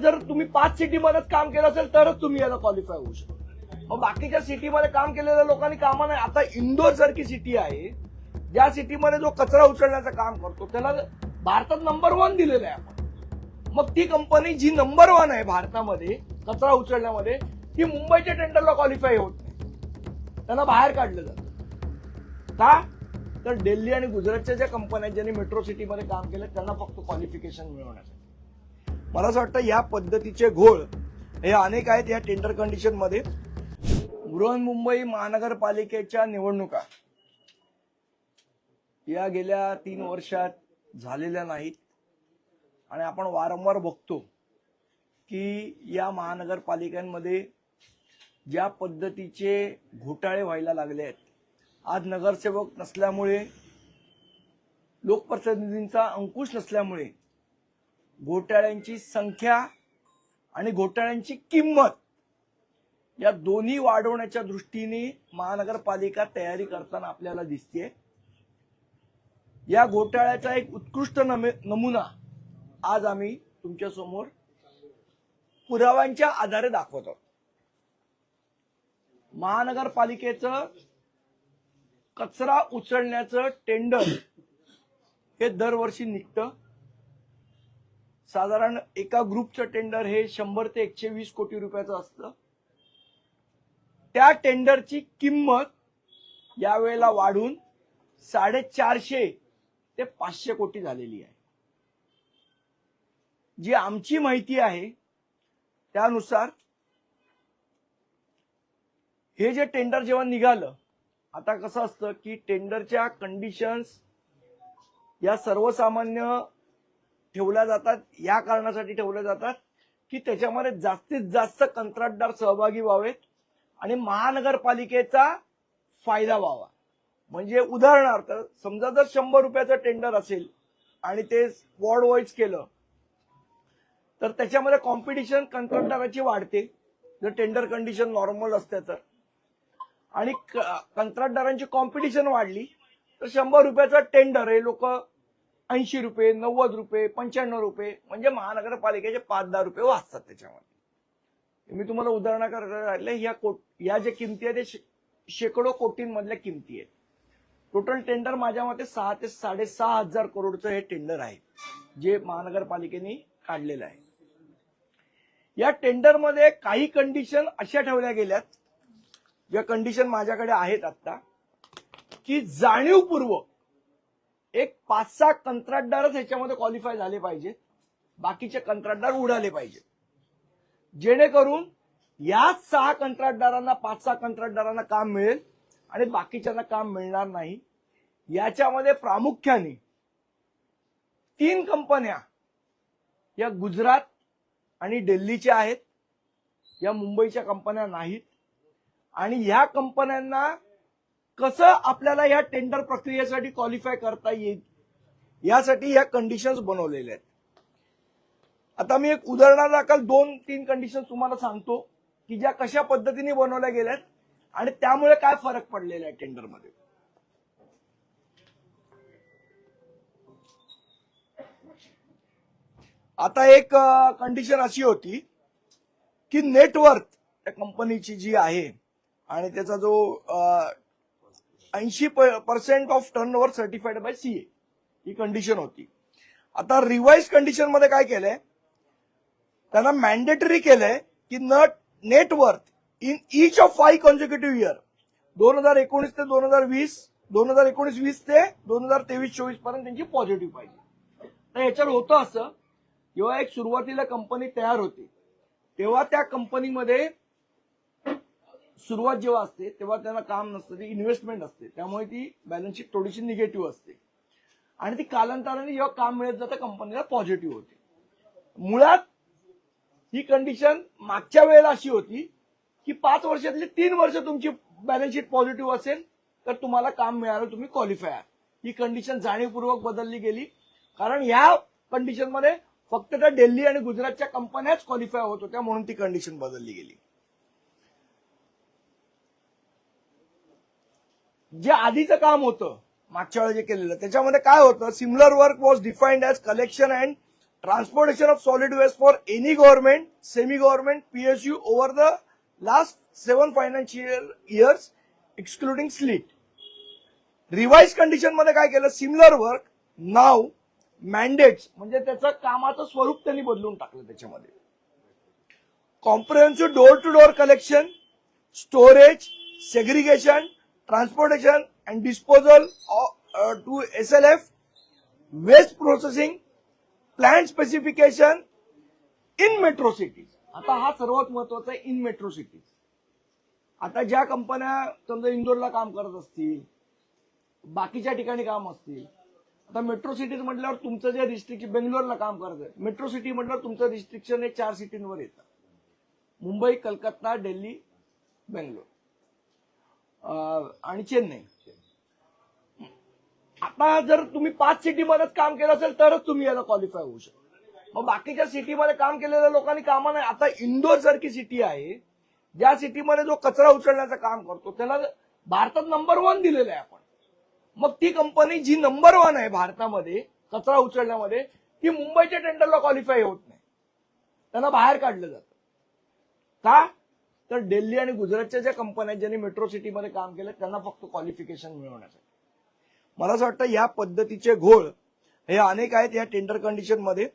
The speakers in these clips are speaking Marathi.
जर तुम्ही पाच सिटीमध्येच काम केलं असेल तरच तुम्ही याला क्वालिफाय होऊ शकता. मग बाकीच्या सिटीमध्ये काम केलेल्या लोकांनी कामा नाही आता इंदोर सारखी सिटी आहे ज्या सिटीमध्ये जो कचरा उचलण्याचं काम करतो त्याला भारतात नंबर वन दिलेलं आहे आपण. मग ती कंपनी जी नंबर वन आहे भारतामध्ये कचरा उचलण्यामध्ये ती मुंबईच्या टेंडरला क्वालिफाय होत नाही. त्यांना बाहेर काढलं जातं. का? तर दिल्ली आणि गुजरातच्या ज्या कंपन्या ज्यांनी मेट्रो सिटीमध्ये काम केलं त्यांना फक्त क्वालिफिकेशन मिळवण्यासाठी. मला असं वाटतं या पद्धतीचे घोळ हे अनेक आहेत या टेंडर कंडिशनमध्ये. बृहन्मुंबई महानगरपालिकेच्या निवडणुका. या गेल्या तीन वर्षात झालेल्या नाहीत. आणि आपण वारंवार बघतो की या महानगरपालिकांमध्ये ज्या पद्धतीचे घोटाळे व्हायला लागले आहेत आज नगरसेवक नसल्यामुळे लोकप्रतिनिधींचा अंकुश नसल्यामुळे घोटाळ्यांची संख्या आणि घोटाळ्यांची किंमत या दोन्ही वाढवण्याच्या दृष्टीने महानगरपालिका तयारी करताना आपल्याला दिसते या घोटाळ्याचा एक उत्कृष्ट नमे- नमुना आज आम्ही तुमच्यासमोर पुराव्यांच्या आधारे दाखवत. आहोत महानगरपालिकेचं कचरा उचलण्याचं टेंडर हे दरवर्षी निघतं. साधारण एका ग्रुपचं टेंडर हे शंभर ते एकशे वीस कोटी रुपयाचं असतं. त्या टेंडरची किंमत यावेळेला वाढून साडेचारशे ते पाचशे कोटी झालेली आहे. जी आमची माहिती आहे त्यानुसार हे जे टेंडर जेव्हा निघालं आता कसं असतं की टेंडरच्या कंडिशन्स या सर्वसामान्य ठेवल्या जातात या कारणासाठी ठेवल्या जातात की त्याच्यामध्ये जास्तीत जास्त कंत्राटदार सहभागी व्हावेत आणि महानगरपालिकेचा फायदा व्हावा. म्हणजे उदाहरणार्थ समजा जर शंभर रुपयाचं टेंडर असेल आणि ते वॉर्ड वाईज केलं तर त्याच्यामध्ये कॉम्पिटिशन कंत्राटदाराची वाढते. जर टेंडर कंडिशन नॉर्मल असते तर. आणि कंत्राटदारांची कॉम्पिटिशन वाढली तर शंभर रुपयाचं टेंडर हे लोक ऐंशी रुपये नव्वद रुपये पंच्याण्णव रुपये म्हणजे महानगरपालिकेचे पाच दहा रुपये वाचतात त्याच्यामध्ये. मी तुम्हाला उदाहरणाकरता राहिले या कोट या ज्या किमती आहेत ते शे- शेकडो कोटींमधल्या किमती आहेत. टोटल टेंडर माझ्या मते सहा ते साडेसहा हजार करोडचं हे टेंडर आहे जे महानगरपालिकेने काढलेलं आहे. या टेंडरमध्ये काही कंडिशन अशा ठेवल्या गेल्यात ज्या कंडिशन माझ्याकडे आहेत आत्ता की जाणीवपूर्वक एक पाच सहा कंत्राटदारच ह्याच्यामध्ये क्वालिफाय झाले पाहिजेत. बाकीचे कंत्राटदार उडाले पाहिजेत. जेणेकरून याच सहा कंत्राटदारांना पाच सहा कंत्राटदारांना काम मिळेल आणि बाकीच्यांना काम मिळणार नाही. याच्यामध्ये प्रामुख्याने तीन कंपन्या या गुजरात आणि दिल्लीच्या आहेत. या मुंबईच्या कंपन्या नाहीत. आणि ह्या कंपन्यांना कसं आपल्याला या टेंडर प्रक्रियेसाठी क्वालिफाय करता येईल? यासाठी या कंडिशन्स बनवलेल्या आहेत. आता मी एक उदाहरणादाखल दोन तीन कंडिशन तुम्हाला सांगतो की ज्या कशा पद्धतीने बनवल्या गेल्यात आणि त्यामुळे काय फरक पडलेला आहे टेंडरमध्ये आता एक कंडिशन अशी होती की नेटवर्थ त्या कंपनीची जी आहे आणि त्याचा जो ऐंशी percent of turnover certified by CA he condition होती. आता रिवाइज कंडिशनमध्ये काय केलंय? त्यांना मॅन्डेटरी केलंय की nut net worth in each of five consecutive year दोन हजार एकोणीस ते दोन हजार वीस दोन हजार एकोणीस वीस ते दोन हजार तेवीस चोवीसपर्यंत त्यांची पॉझिटिव्ह पाहिजे. तर याच्यावर होतं असं जेव्हा एक सुरुवातीला कंपनी तयार होती तेव्हा त्या कंपनीमध्ये सुरुवात जेव्हा असते तेव्हा त्यांना काम नसतं ती इन्व्हेस्टमेंट असते. त्यामुळे ती बॅलन्स शीट थोडीशी निगेटिव्ह असते. आणि ती कालांतराने जेव्हा काम मिळत जातं कंपनीला पॉझिटिव्ह होते. मुळात ही कंडिशन मागच्या वेळेला अशी होती की पाच वर्षातली तीन वर्ष तुमची बॅलन्स शीट पॉझिटिव्ह असेल तर तुम्हाला काम मिळालं तुम्ही क्वालिफाय आहात. ही कंडिशन जाणीवपूर्वक बदलली गेली. कारण ह्या कंडिशनमध्ये फक्त त्या दिल्ली आणि गुजरातच्या कंपन्याच क्वालिफाय होत होत्या म्हणून ती कंडिशन बदलली गेली. जे आधीचं काम होतं मागच्या वेळेला जे केलेलं त्याच्यामध्ये काय होतं similar work was defined as collection and transportation of solid waste for any government semi government PSU over the last seven financial years excluding slit. Revise कंडिशनमध्ये काय केलं सिमिलर वर्क नाव मॅन्डेट्स म्हणजे त्याचं कामाचं स्वरूप त्यांनी बदलून टाकलं त्याच्यामध्ये. Comprehensive door to door collection storage segregation transportation and disposal to S L F waste processing plan specification in metro cities. आता हा सर्वात महत्त्वाचा आहे इन मेट्रो सिटीज. आता ज्या कंपन्या समजा इंदोरला काम करत असतील बाकीच्या ठिकाणी काम असतील आता मेट्रो सिटीज म्हटल्यावर तुमचं जे रिस्ट्रिक्शन बेंगलोरला काम करत आहे मेट्रो सिटी म्हटल्यावर तुमचं रिस्ट्रिक्शन हे चार सिटींवर येतं. मुंबई कलकत्ता दिल्ली बेंगलोर. आणि चेन्नई. आता जर तुम्ही पाच सिटीमध्येच काम केलं असेल तरच तुम्ही याला क्वालिफाय होऊ शकता. मग बाकीच्या सिटीमध्ये काम केलेल्या लोकांनी कामा नाही. आता इंदोर सारखी सिटी आहे ज्या सिटीमध्ये जो कचरा उचलण्याचं काम करतो त्याला भारतात नंबर वन दिलेलं आहे आपण. मग ती कंपनी जी नंबर वन आहे भारतामध्ये कचरा उचलण्यामध्ये ती मुंबईच्या टेंडरला क्वालिफाय होत नाही. त्यांना बाहेर काढलं जातं. का? तर दिल्ली आणि गुजरातच्या ज्या कंपन्या आहेत ज्यांनी मेट्रो सिटीमध्ये काम केलं त्यांना फक्त क्वालिफिकेशन मिळवण्यासाठी. मला असं वाटतं या पद्धतीचे घोळ हे अनेक आहेत या टेंडर कंडिशनमध्ये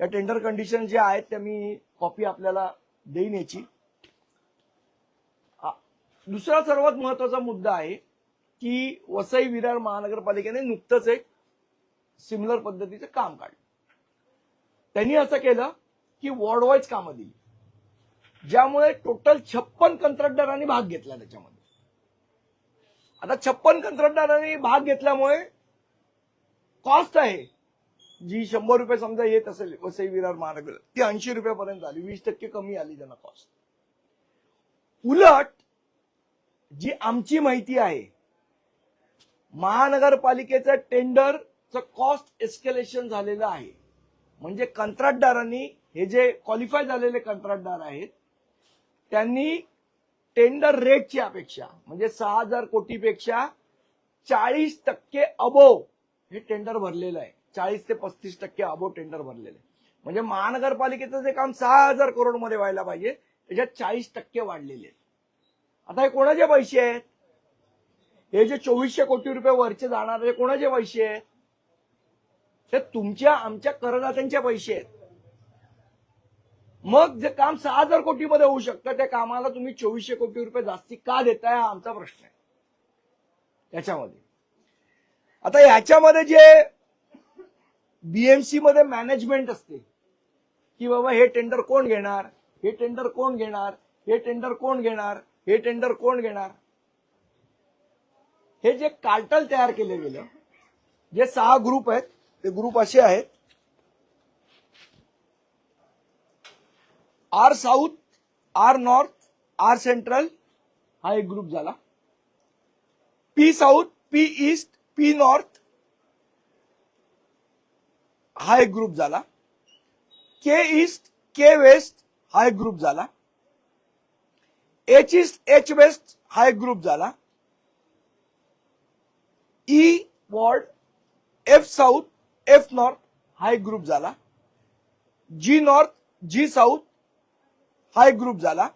या टेंडर कंडिशन ज्या आहेत त्या मी कॉपी आपल्याला देईन याची. दुसरा सर्वात महत्त्वाचा मुद्दा आहे की वसई विरार महानगरपालिकेने नुकतंच एक सिमिलर पद्धतीचं काम काढलं. त्यांनी असं केलं की वॉर्ड वाईज कामं दिली. ज्यामुळे टोटल छप्पन कंत्राटदारांनी भाग घेतला त्याच्यामध्ये. आता छप्पन कंत्राटदारांनी भाग घेतल्यामुळे कॉस्ट आहे. जी शंभर रुपये समजा येत असेल वसई विरार महानगर ती ऐंशी रुपयापर्यंत आली. वीस टक्के कमी आली त्यांना कॉस्ट उलट जी आमची माहिती आहे महानगरपालिकेचं टेंडरचं कॉस्ट एस्केलेशन झालेलं आहे. म्हणजे कंत्राटदारांनी हे जे क्वालिफाय झालेले कंत्राटदार आहेत त्यांनी टेंडर रेटची अपेक्षा म्हणजे सहा हजार कोटीपेक्षा चाळीस टक्के अबो हे टेंडर भरलेलं आहे. चाळीस ते पस्तीस टक्के अबो टेंडर भरलेलं आहे. म्हणजे महानगरपालिकेचं जे काम सहा हजार करोडमध्ये व्हायला पाहिजे त्याच्यात चाळीस टक्के वाढलेले आहेत. आता हे कोणाचे पैसे आहेत? हे जे चोवीसशे कोटी रुपये वरचे जाणारे हे कोणाचे पैसे आहेत? हे तुमच्या आमच्या करदात्यांचे पैसे आहेत. मग जे काम सहा हजार कोटीमध्ये होऊ शकतं त्या कामाला तुम्ही चोवीसशे कोटी रुपये जास्ती का देताय हा आमचा प्रश्न आहे. याच्यामध्ये आता याच्यामध्ये जे बीएमसी मध्ये मॅनेजमेंट असते की बाबा हे टेंडर कोण घेणार हे टेंडर कोण घेणार हे टेंडर कोण घेणार हे टेंडर कोण घेणार? हे जे कार्टल तयार केले गेलं जे सहा ग्रुप आहेत ते ग्रुप असे आहेत R south R north, R central, हा एक ग्रुप झाला. P south P east, P north, हा एक ग्रुप झाला. के ईस्ट, के वेस्ट, हा एक ग्रुप झाला. एच ईस्ट, एच वेस्ट, हा एक ग्रुप झाला. E ward, F south F north, हा एक ग्रुप झाला. जी नॉर्थ, जी साऊथ हा एक ग्रुप झाला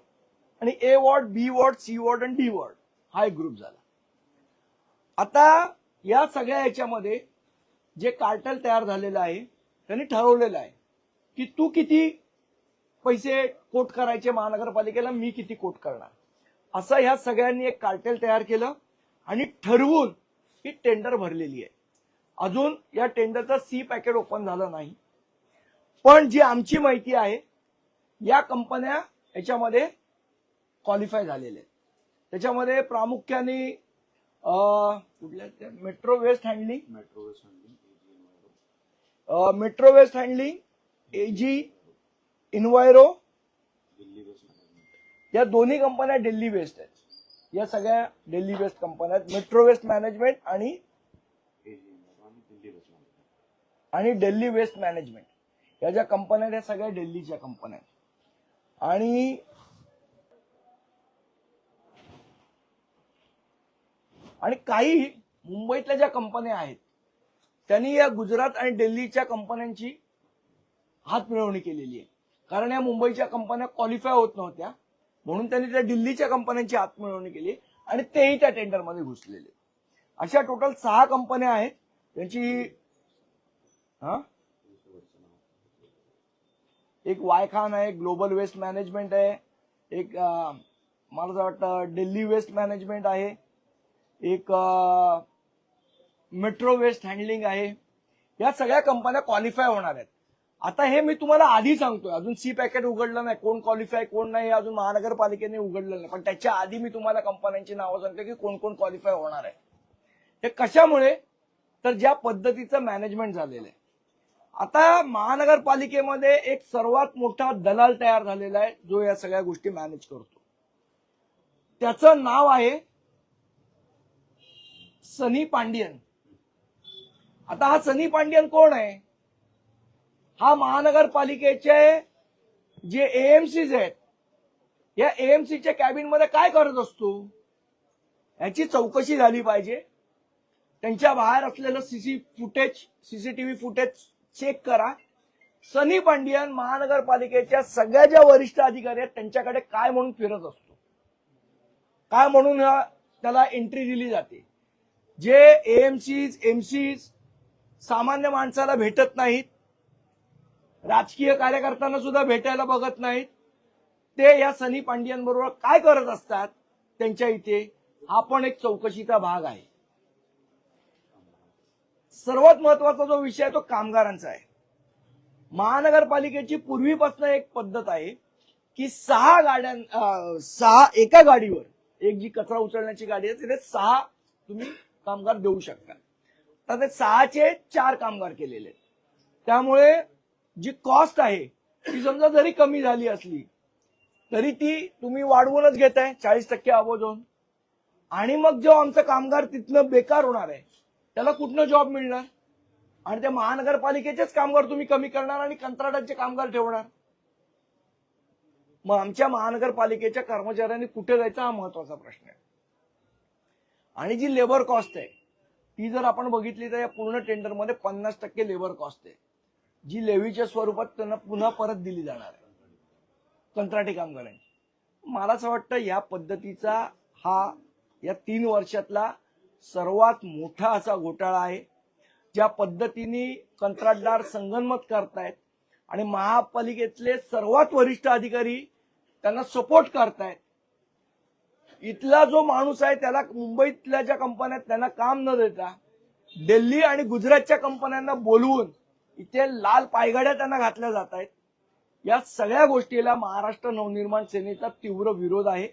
आणि A ward B ward C ward आणि डी वॉर्ड हा एक ग्रुप झाला. आता या सगळ्या याच्यामध्ये जे कार्टल तयार झालेलं आहे त्यांनी ठरवलेलं आहे की तू किती पैसे कोट करायचे महानगरपालिकेला मी किती कोट करणार. असं ह्या सगळ्यांनी एक कार्टेल तयार केलं आणि ठरवून ही टेंडर भरलेली आहे. अजून या टेंडरचं सी पॅकेट ओपन झालं नाही. पण जी आमची माहिती आहे या कंपन्या याच्यामध्ये क्वालिफाय झालेल्या आहेत. त्याच्यामध्ये प्रामुख्याने कुठल्या metro waste handling metro waste handling metro waste handling AG waste management या दोन्ही कंपन्या दिल्ली बेस्ड आहेत. या सगळ्या दिल्ली बेस्ड कंपन्या आहेत. मेट्रो वेस्ट मॅनेजमेंट आणि आणि दिल्ली वेस्ट मॅनेजमेंट वेस्ट या ज्या कंपन्या आहेत त्या सगळ्या दिल्लीच्या कंपन्या आहेत. आणि आणि काही मुंबईतल्या ज्या कंपन्या आहेत त्यांनी या गुजरात आणि दिल्लीच्या कंपन्यांची हातमिळवणी केलेली आहे. कारण या मुंबईच्या कंपन्या क्वालिफाय होत नव्हत्या म्हणून त्यांनी त्या दिल्लीच्या कंपन्यांची हातमिळवणी केली आणि तेही त्या टेंडरमध्ये घुसलेले. अशा टोटल सहा कंपन्या आहेत त्यांची हा? एक वायखान आहे ग्लोबल वेस्ट मॅनेजमेंट आहे एक मला असं वाटतं दिल्ली वेस्ट मॅनेजमेंट आहे एक मेट्रो वेस्ट हँडलिंग आहे या सगळ्या कंपन्या क्वालिफाय होणार आहेत. आता हे मी तुम्हाला आधी सांगतोय अजून सी पॅकेट उघडलं नाही कोण क्वालिफाय कोण नाही अजून महानगरपालिकेने उघडलं नाही पण त्याच्या आधी मी तुम्हाला कंपन्यांची नावं सांगतो की कोण कोण क्वालिफाय होणार आहे. हे कशामुळे? तर ज्या पद्धतीचं मॅनेजमेंट झालेलं आहे. आता महानगरपालिकेमध्ये एक सर्वात मोठा दलाल तयार झालेला आहे जो या सगळ्या गोष्टी मॅनेज करतो. त्याचं नाव आहे सनी पांडियन. आता हा सनी पांडियन कोण आहे? हा महानगरपालिकेचे जे एएमसीज आहेत या एएमसीच्या कॅबिनमध्ये काय करत असतो? याची चौकशी झाली पाहिजे. त्यांच्या बाहेर असलेलं CC footage CCTV footage check करा. सनी पांडियन महानगरपालिकेच्या सगळ्या ज्या वरिष्ठ अधिकारी आहेत त्यांच्याकडे काय म्हणून फिरत असतो? काय म्हणून त्याला एंट्री दिली जाते? जे एएमसीज एमसीज सामान्य माणसाला भेटत नाहीत राजकीय कार्यकर्त्यांना सुद्धा भेटायला बघत नाहीत ते या सनी पांडियन बरोबर काय करत असतात? त्यांच्या इथे हा पण एक चौकशीचा भाग आहे. सर्वात महत्त्वाचा जो विषय आहे तो कामगारांचा आहे. महानगरपालिकेची पूर्वीपासून एक पद्धत आहे की सहा गाड्यां सहा एका गाडीवर एक जी कचरा उचलण्याची गाडी आहे तिथे सहा तुम्ही कामगार देऊ शकता. तर ते सहाचे चार कामगार केलेले आहेत. त्यामुळे जी कॉस्ट आहे ती समजा जरी कमी झाली असली तरी ती तुम्ही वाढवूनच घेताय चाळीस टक्के अबोजून आणि मग जो आमचा कामगार तिथनं बेकार होणार आहे त्याला कुठनं जॉब मिळणार? आणि त्या महानगरपालिकेचेच कामगार तुम्ही कमी करणार आणि कंत्राटाचे कामगार ठेवणार? मग आमच्या महानगरपालिकेच्या कर्मचाऱ्यांनी कुठे जायचा हा महत्त्वाचा प्रश्न आहे. आणि जी लेबर कॉस्ट आहे ती जर आपण बघितली तर या पूर्ण टेंडरमध्ये पन्नास टक्के लेबर कॉस्ट आहे. जी लेवीच्या स्वरूपात त्यांना पुन्हा परत दिली जाणार आहे. कंत्राटी कामगारांची. मला असं वाटतं या पद्धतीचा हा या तीन वर्षातला सर्वात मोठा असा घोटाळा आहे ज्या पद्धतीने कंत्राटदार संगनमत करतायत आणि महापालिकेतले सर्वात वरिष्ठ अधिकारी त्यांना सपोर्ट करतायत. इथला जो माणूस आहे त्याला मुंबईतल्या ज्या कंपन्या त्यांना काम न देता दिल्ली आणि गुजरातच्या कंपन्यांना बोलवून इथे लाल पायगाड्या त्यांना घातल्या जात आहेत या सगळ्या गोष्टीला महाराष्ट्र नवनिर्माण सेनेचा तीव्र विरोध आहे.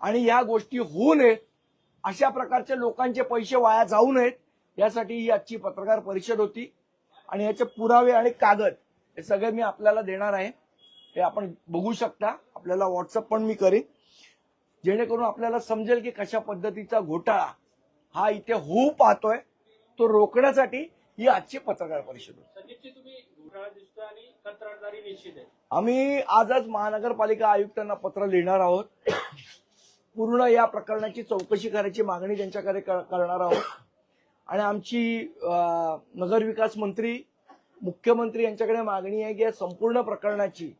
आणि या गोष्टी होऊ नयेत अशा प्रकारच्या लोकांचे पैसे वाया जाऊ नयेत. यासाठी ही आजची पत्रकार परिषद होती. आणि याचे पुरावे आणि कागद हे सगळे मी आपल्याला देणार आहे. हे आपण बघू शकता. आपल्याला व्हॉट्सअप पण मी करीन. जेणेकरून आपल्याला समजेल की कशा पद्धतीचा घोटाळा हा इथे होऊ पाहतोय. तो रोखण्यासाठी ही आजची पत्रकार परिषद होती. आम्ही आजच महानगरपालिका आयुक्तांना पत्र लिहिणार आहोत. पूर्ण या प्रकरणाची चौकशी करायची मागणी त्यांच्याकडे करणार आहोत. आणि आमची नगरविकास मंत्री मुख्यमंत्री यांच्याकडे मागणी आहे की या संपूर्ण प्रकरणाची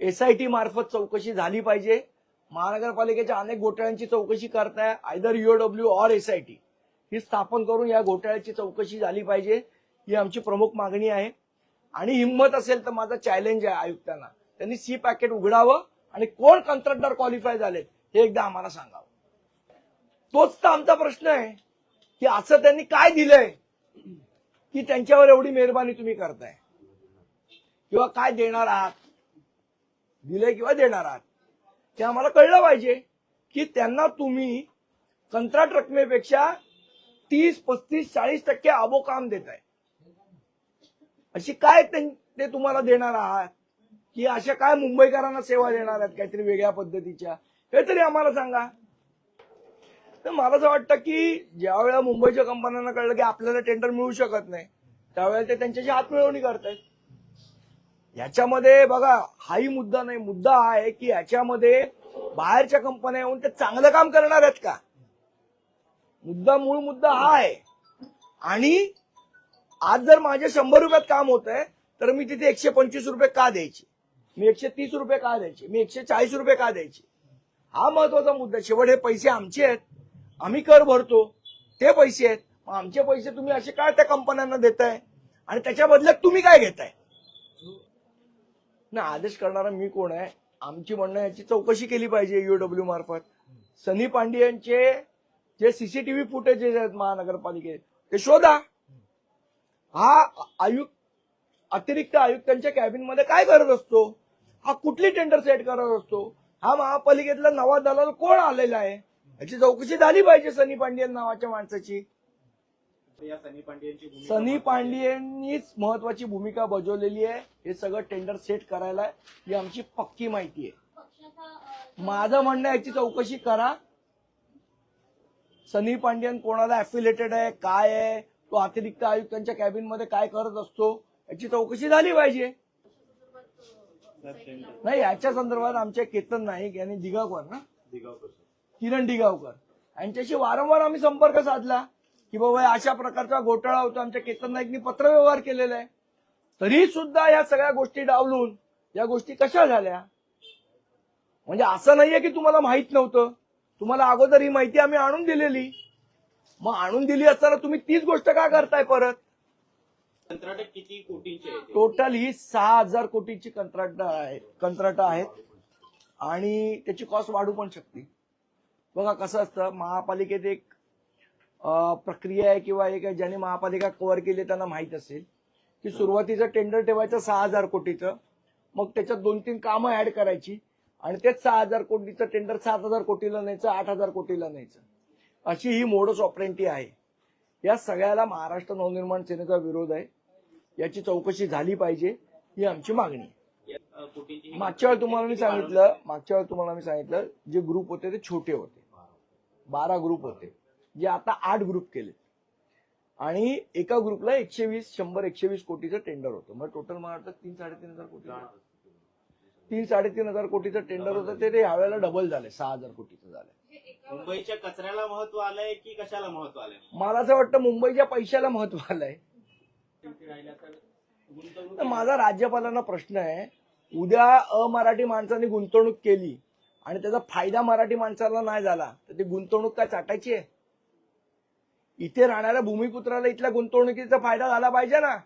एसआयटी मार्फत चौकशी झाली पाहिजे. महानगरपालिकेच्या अनेक घोटाळ्यांची चौकशी करताय आयदर युओडब्ल्यू ऑर एसआयटी ही स्थापन करून या घोटाळ्याची चौकशी झाली पाहिजे ही आमची प्रमुख मागणी आहे. आणि हिंमत असेल तर माझा चॅलेंज आहे आयुक्तांना. त्यांनी सी पॅकेट उघडावं आणि कोण कंत्राटदार क्वालिफाय झालेत? हे एकदा आम्हाला सांगावं. तोच तर आमचा प्रश्न आहे. की असं त्यांनी काय दिलंय? की त्यांच्यावर एवढी मेहरबानी तुम्ही करताय? किंवा काय देणार आहात? दिलंय किंवा देणार आहात? ते आम्हाला कळलं पाहिजे की त्यांना तुम्ही कंत्राट रकमेपेक्षा तीस पस्तीस चाळीस टक्के आबो काम देत आहे अशी काय ते तुम्हाला देणार आहात? की अशा काय मुंबईकरांना सेवा देणार आहेत? काहीतरी वेगळ्या पद्धतीच्या? हे तरी आम्हाला सांगा. तर मला असं वाटतं की ज्या वेळेला मुंबईच्या कंपन्यांना कळलं की आपल्याला टेंडर मिळू शकत नाही त्यावेळेला ते त्यांच्याशी हातमिळवणी करतायत. याच्यामध्ये बघा हाही मुद्दा नाही. मुद्दा हा आहे की याच्यामध्ये बाहेरच्या कंपन्या येऊन ते चांगलं काम करणार आहेत का? मुद्दा मूळ मुद्दा हा आहे. आणि आज जर माझे शंभर रुपयात काम होत आहे तर मी तिथे एकशे पंचवीस रुपये का द्यायची? मी एकशे तीस रुपये का द्यायची? मी एकशे चाळीस रुपये का द्यायची? हा महत्त्वाचा मुद्दा. शेवट हे पैसे आमचे आहेत. आम्ही कर भरतो. ते पैसे आहेत. मग आमचे पैसे तुम्ही असे काय त्या कंपन्यांना देताय? आणि त्याच्या बदल्यात तुम्ही काय घेताय? ना आदेश करणारा मी कोण आहे? आमची म्हणणं याची चौकशी केली पाहिजे युडब्ल्यू मार्फत. सनी पांडियांचे जे सीसीटीव्ही फुटेजेस आहेत महानगरपालिकेत ते शोधा. हा आयुक्त अतिरिक्त आयुक्तांच्या कॅबिनमध्ये काय करत असतो? हा कुठली टेंडर सेट करत असतो? हा महापालिकेतला नवा दलाल कोण आलेला आहे? याची चौकशी झाली पाहिजे सनी पांडियन नावाच्या माणसाची. सनी पांडियननीच महत्वाची भूमिका बजावलेली आहे. हे सगळं टेंडर सेट करायला ही आमची पक्की माहिती आहे. माझं म्हणणं याची चौकशी करा. सनी पांडियन कोणाला अफिलेटेड आहे काय आहे तो अतिरिक्त आयुक्तांच्या कॅबिनमध्ये काय करत असतो याची चौकशी झाली पाहिजे. नाही याच्या संदर्भात आमचे केतन नाईक यांनी दिगावकर ना? दिगावकर. किरण दिगावकर. यांच्याशी वारंवार आम्ही संपर्क साधला की बाबा अशा प्रकारचा घोटाळा होता. आमच्या केतन नाईकनी पत्रव्यवहार केलेला आहे. तरी सुद्धा या सगळ्या गोष्टी डावलून या गोष्टी कशा झाल्या? म्हणजे असं नाहीये की तुम्हाला माहीत नव्हतं. तुम्हाला अगोदर ही माहिती आम्ही आणून दिलेली. मग आणून दिली असताना तुम्ही तीच गोष्ट का करताय परत? कंत्राट किती कोटींचे टोटल ही सहा हजार कोटीची कंत्राट आहे कंत्राट आहेत. आणि त्याची कॉस्ट वाढू पण शकते. बघा कसं असतं महापालिकेत एक प्रक्रिया आहे किंवा एक ज्याने महापालिका कव्हर केली त्यांना माहीत असेल की सुरुवातीचं टेंडर ठेवायचं सहा हजार कोटीचं मग त्याच्यात दोन तीन कामं ऍड करायची आणि तेच सहा हजार कोटीचं टेंडर सात हजार कोटीला न्यायचं आठ हजार कोटीला न्यायचं. अशी ही मोडस ऑपरेंटी आहे. या सगळ्याला महाराष्ट्र नवनिर्माण सेनेचा विरोध आहे. याची चौकशी झाली पाहिजे ही आमची मागणी आहे. मागच्या वेळी तुम्हाला मी? सांगितलं मागच्या वेळी तुम्हाला मी सांगितलं जे ग्रुप होते ते छोटे होते. बारा ग्रुप होते. जे आता आठ ग्रुप केले. आणि एका ग्रुपला एकशे वीस शंभर एकशे वीस कोटीचं टेंडर होतं. मग टोटल मला वाटतं तीन साडेतीन हजार कोटी तीन साडेतीन हजार कोटीचं टेंडर होतं. ते ते यावेळेला डबल झाले. सहा हजार कोटीचं झालं. मुंबईच्या कचऱ्याला महत्त्व आलंय की कशाला महत्त्व आलंय? मला असं वाटतं मुंबईच्या पैशाला महत्त्व आलंय. माझा राज्यपालांना प्रश्न आहे उद्या अमराठी माणसाने गुंतवणूक केली आणि त्याचा फायदा मराठी माणसाला नाही झाला तर ती गुंतवणूक काय चाटायची आहे? इथे राहणाऱ्या भूमिपुत्राला इथल्या गुंतवणुकीचा फायदा झाला पाहिजे ना.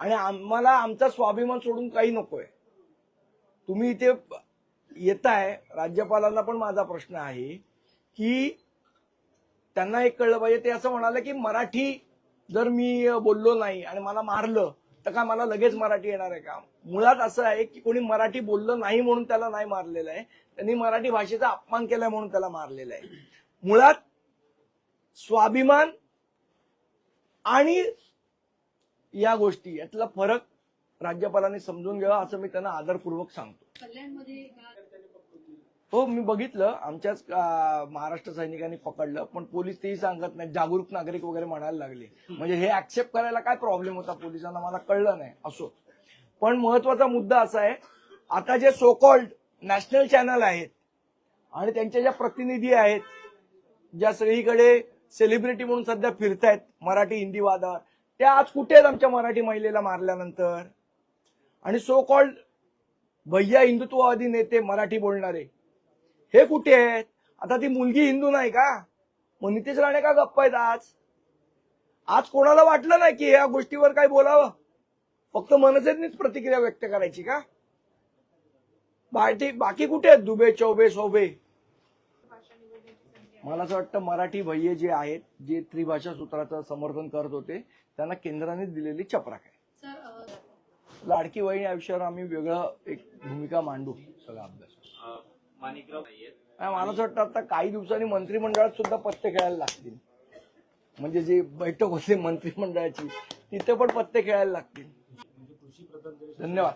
आणि आम्हाला आमचा स्वाभिमान सोडून काही नकोय. तुम्ही इथे येताय राज्यपालांना पण माझा प्रश्न आहे की त्यांना एक कळलं पाहिजे ते असं म्हणाले की मराठी जर मी बोललो नाही आणि मला मारलं तर काय मला लगेच मराठी येणार आहे का? मुळात असं आहे की कोणी मराठी बोललं नाही म्हणून त्याला नाही मारलेलं आहे. त्यांनी मराठी भाषेचा अपमान केलाय म्हणून त्याला मारलेलं आहे. मुळात स्वाभिमान आणि या गोष्टी यातला फरक राज्यपालांनी समजून घ्यावा असं मी त्यांना आदरपूर्वक सांगतो. कल्याणमध्ये हो मी बघितलं. आमच्याच महाराष्ट्र सैनिकांनी पकडलं पण पोलीस तेही सांगत नाही जागरूक नागरिक वगैरे म्हणायला लागले. म्हणजे हे ऍक्सेप्ट करायला काय प्रॉब्लेम होता पोलिसांना? मला कळलं नाही असो. पण महत्त्वाचा मुद्दा असा आहे आता जे सोकॉल्ड नॅशनल चॅनल आहेत आणि त्यांच्या ज्या प्रतिनिधी आहेत ज्या सगळीकडे सेलिब्रिटी म्हणून सध्या फिरतायत मराठी हिंदी वादावर त्या आज कुठे आहेत आमच्या मराठी महिलेला मारल्यानंतर? आणि सो कॉल्ड भैया हिंदुत्ववादी नेते मराठी बोलणारे हे कुठे आहेत? आता ती मुलगी हिंदू नाही का? मग नितेश राणे का गप्प आहेत आज? आज कोणाला वाटलं नाही की या गोष्टीवर काय बोलावं? फक्त मनसेनीच प्रतिक्रिया व्यक्त करायची का? बाकी बाकी कुठे आहेत दुबे चौबे सोबे? मला असं वाटतं मराठी भैये जे आहेत जे त्रिभाषा सूत्राचं समर्थन करत होते त्यांना केंद्राने दिलेली चपराक आहे. लाडकी बहीण या विषयावर आम्ही वेगळं एक भूमिका मांडू सगळा अभ्यास. मला असं वाटतं आता काही दिवसांनी मंत्रिमंडळात सुद्धा पत्ते खेळायला लागतील. म्हणजे जी बैठक होती मंत्रिमंडळाची तिथे पण पत्ते खेळायला लागतील. धन्यवाद.